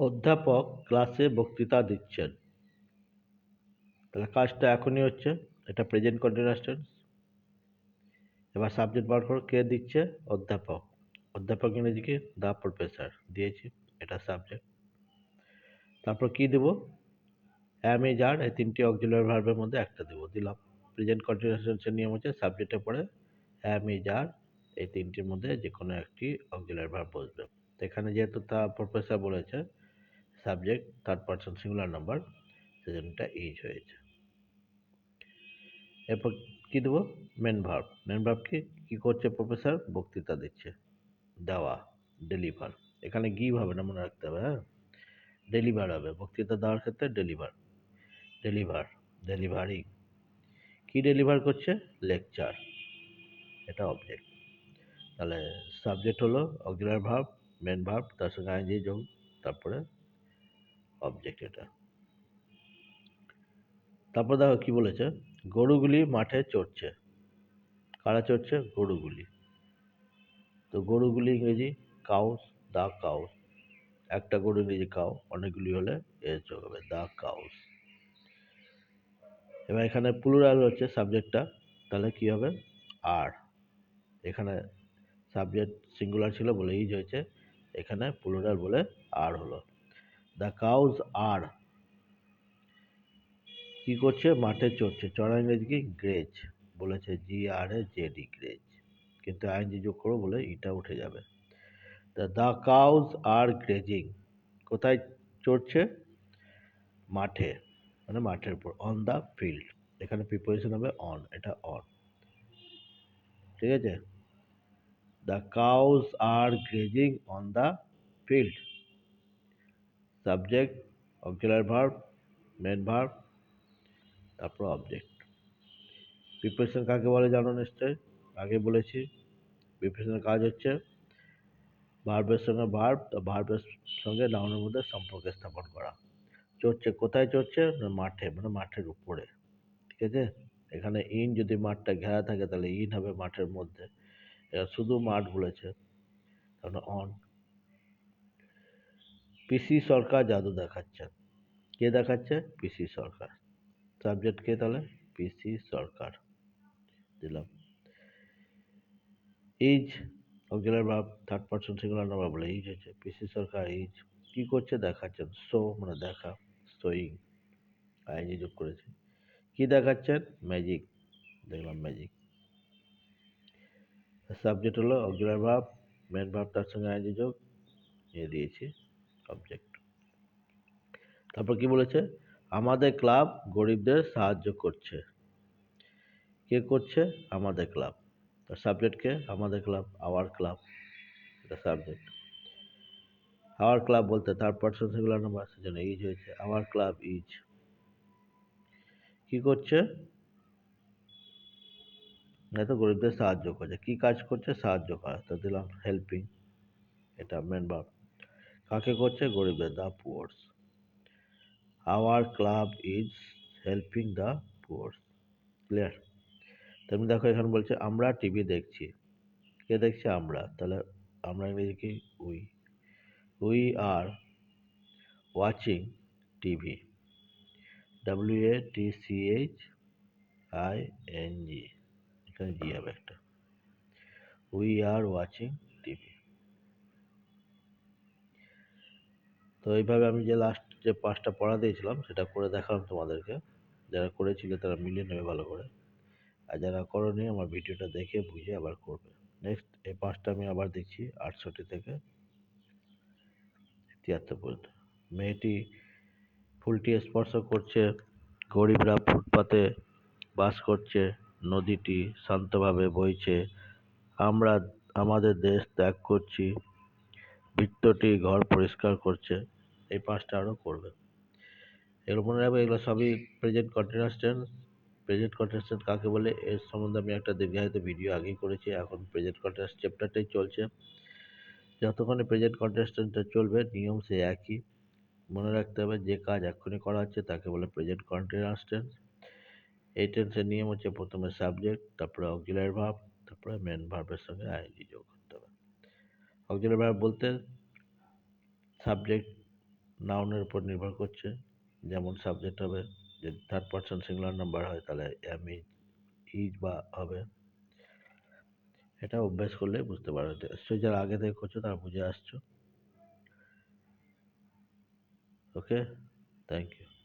অধ্যাপক ক্লাসে বক্তৃতা দিচ্ছেন। তাহলে কাজটা এখনই হচ্ছে, এটা প্রেজেন্ট কন্টিনিউয়াস টেন্স এবার সাবজেক্ট বার করো, কে দিচ্ছে? অধ্যাপক। অধ্যাপক ইংরেজি কি? দ্য প্রফেসর দিয়েছি, এটা সাবজেক্ট তারপর কি দেব? অ্যাম ইজ আর এই তিনটি অক্সিলারি ভার্বের মধ্যে একটা দেবো, দিলাম। প্রেজেন্ট কন্টিনিউয়াস টেন্সের নিয়ম হচ্ছে সাবজেক্টে পড়ে অ্যাম ইজ আর এই তিনটির মধ্যে যে কোনো একটি অক্সিলারি ভার্ব বসবে। এখানে যেহেতু তা প্রফেসর বলেছে subject third person singular number সেজন্য এটা ইজ হয়েছে। এরপর কী দেবো? মেন ভার্ব মেন ভার্ব কি করছে প্রফেসর বক্তৃতা দিচ্ছে। দেওয়া ডেলিভার এখানে গিভ হবে না মনে রাখতে হবে হ্যাঁ? ডেলিভার হবে। বক্তৃতা দেওয়ার ক্ষেত্রে ডেলিভার ডেলিভার ডেলিভারি কী ডেলিভার করছে? লেকচার এটা অবজেক্ট তাহলে সাবজেক্ট হলো অক্সিলারি ভার্ব মেন ভার্ব তার সঙ্গে আইনজি যোগ, তারপরে অবজেক্ট এটা। তারপর দেখো কি বলেছে? গরুগুলি মাঠে চড়ছে। কারা চড়ছে? গরুগুলি। তো গরুগুলি ইংরেজি কাউস দা কাউস একটা গরু ইংরেজি কাউ অনেকগুলি হলে এর যোগ হবে দা কাউস এবার এখানে প্লুরাল হচ্ছে সাবজেক্টটা তাহলে কি হবে? আর এখানে সাবজেক্ট সিঙ্গুলার ছিল বলে ইজ হয়েছে, এখানে প্লুরাল বলে আর হলো। দ্য কাউজ আর কি করছে? মাঠে চড়ছে। চড়া ইংরেজি কি? গ্রেজ। বলেছে জি আর এ জেডি গ্রেজ। কিন্তু আইনজি যোগ করো বলে ইটা উঠে যাবে। দ্য কাউজ আর গ্রেজিং কোথায় চড়ছে? মাঠে। মানে মাঠের উপর। অন দ্য ফিল্ড এখানে প্রিপোজিশন হবে অন এটা অন ঠিক আছে? The cows are grazing on the field subject auxiliary verb main verb তারপর অবজেক্ট প্রিপারেশন কাকে বলে জানো নিশ্চয় আগে বলেছি প্রিপারেশনের কাজ হচ্ছে ভার্বের সঙ্গে ভার্ব ভার্বের সঙ্গে নাউনের মধ্যে সম্পর্ক স্থাপন করা। চড়ছে কোথায় চড়ছে? না মাঠে মানে মাঠের উপরে। ঠিক আছে? এখানে ইন যদি মাঠটা ঘেরা থাকে, তাহলে ইন হবে মাঠের মধ্যে। শুধু মাঠ বলেছে। তাহলে অন পিসি সরকার জাদু দেখাচ্ছেন কে দেখাচ্ছে? পিসি সরকার। সাবজেক্ট কে তাহলে? P C Sarkar. দিলাম। Is auxiliary verb third person singular number বলে। ইজ হচ্ছে পিসি সরকার ইজ কি করছে? দেখাচ্ছেন শো মানে দেখা। শোয়িং আইজি যোগ করেছে। কি দেখাচ্ছেন ম্যাজিক দেখলাম ম্যাজিক সাবজেক্ট হলো অক্সিলারি ভার্ব মেন ভার্ব তার সঙ্গে আইজি যোগ। এ দিয়েছি। অবজেক্ট তারপর কি বলেছে? আমাদের ক্লাব গরিবদের সাহায্য করছে। কে করছে? আমাদের ক্লাব তার সাবজেক্টকে আমাদের ক্লাব আওয়ার ক্লাব এটা সাবজেক্ট আওয়ার ক্লাব বলতে থার্ড পার্সন সিঙ্গুলার নাম্বার সেজন্য ইজ হয়েছে। আওয়ার ক্লাব ইজ কি করছে? তো গরিবদের সাহায্য করছে। কি কাজ করছে? সাহায্য করা। তো দিলাম হেল্পিং এটা মেন ভাব কাকে করছে? গরিবদের the poors our club is helping the poors clear তেমনি দেখো এখানে বলছে, আমরা টিভি দেখছি। কে দেখছে? আমরা। তাহলে আমরা ইংরেজি কি? We we are watching TV W A T C H I N G এখানে জি হবে একটা। উই আর ওয়াচিং টিভি তো এইভাবে আমি যে লাস্ট যে পাঁচটা পড়া দিয়েছিলাম, সেটা করে দেখালাম তোমাদেরকে। যারা করেছিলে তারা মিলিয়ে নেবে ভালো করে। আর যারা করনি, আমার ভিডিওটা দেখে বুঝে আবার করবে। নেক্সট এই পাঁচটা আমি আবার দেখছি আটষট্টি থেকে তিয়াত্তর পর্যন্ত। মেয়েটি ফুলটি স্পর্শ করছে, গরিবরা ফুটপাতে বাস করছে, নদীটি শান্তভাবে বইছে, আমরা, আমাদের দেশ ত্যাগ করছি। বৃত্তটি ঘর পরিষ্কার করছে, এই পাঁচটা আরও করবে। এগুলো মনে রাখবে, এগুলো সবই present continuous tense present continuous tense কাকে বলে, এর সম্বন্ধে আমি একটা দীর্ঘায়িত ভিডিও আগেই করেছি, এখন প্রেজেন্ট কন্টিনিউয়াস চ্যাপ্টারটাই চলছে। যতক্ষণে প্রেজেন্ট কন্টিনিউয়াস টেন্সটা চলবে, নিয়ম সে একই। মনে রাখতে হবে, যে কাজ এক্ষুনি করা হচ্ছে, তাকে বলে প্রেজেন্ট কন্টিনিউয়াস টেন্স এই টেন্সের নিয়ম হচ্ছে প্রথমে সাবজেক্ট তারপরে অক্সিলারি ভার্ব তারপরে মেন ভার্বের সঙ্গে আইএনজি যোগ। অক্সিলারি ভার্ব বলতে সাবজেক্ট নাউনের উপর নির্ভর করছে। যেমন সাবজেক্ট হবে, যদি থার্ড পারসন সিঙ্গুলার নাম্বার হয়, তাহলে এম ইজ ইজ বা হবে। এটা অভ্যাস করলে বুঝতে পারবে নিশ্চয়ই যারা আগে থেকে করছ, তারা বুঝে আসছো। Okay thank you